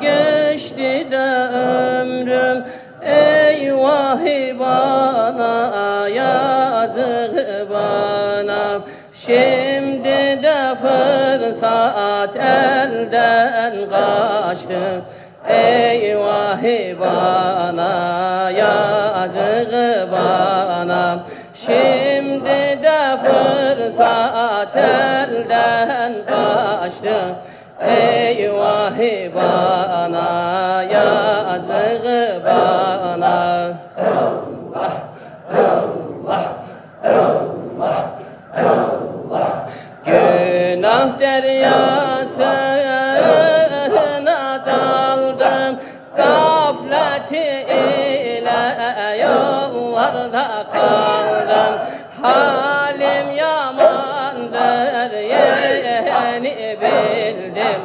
geçti de ömrüm. Eyvah bana yazık bana. Şimdi de fırsat elden kaçtı. Eyvah bana yazık bana. Şimdi de fırsat elden kaçtı. Eyvah bana yazık bana. Günah deryasına daldım. Gafleti ile yollarda Halim yamandır bildim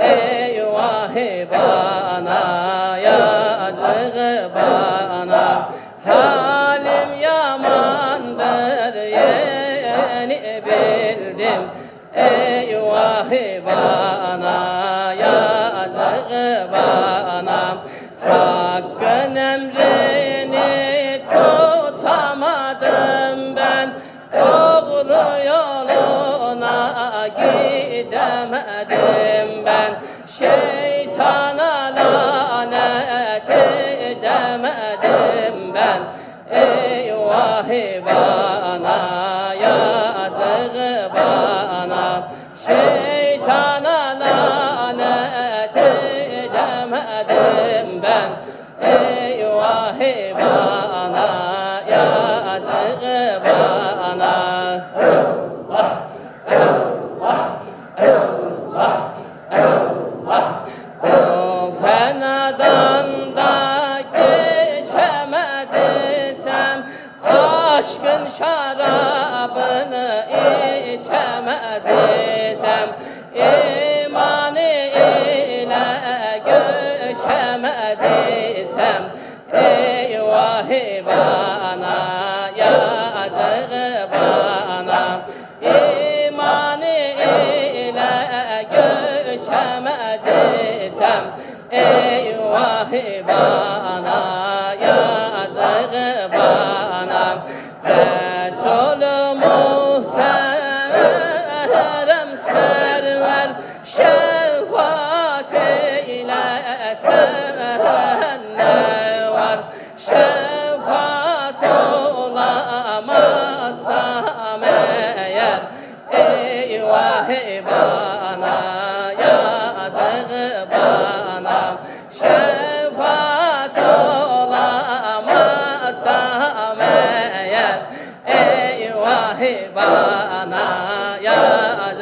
Eyvah bana yazık bana. Halim yamandır yeni bildim. Eyvah bana yazık bana Eyvah bana yazık bana Şeytana lanet edemedim ben. Eyvah bana yazık bana Aşkın şarabını içemediysem İman ile göçemediysem Eyvah bana yazık bana İman ile göçemediysem Eyvah bana muhterem server Şefaat ne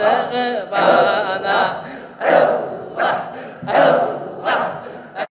Eyvah bana yazık bana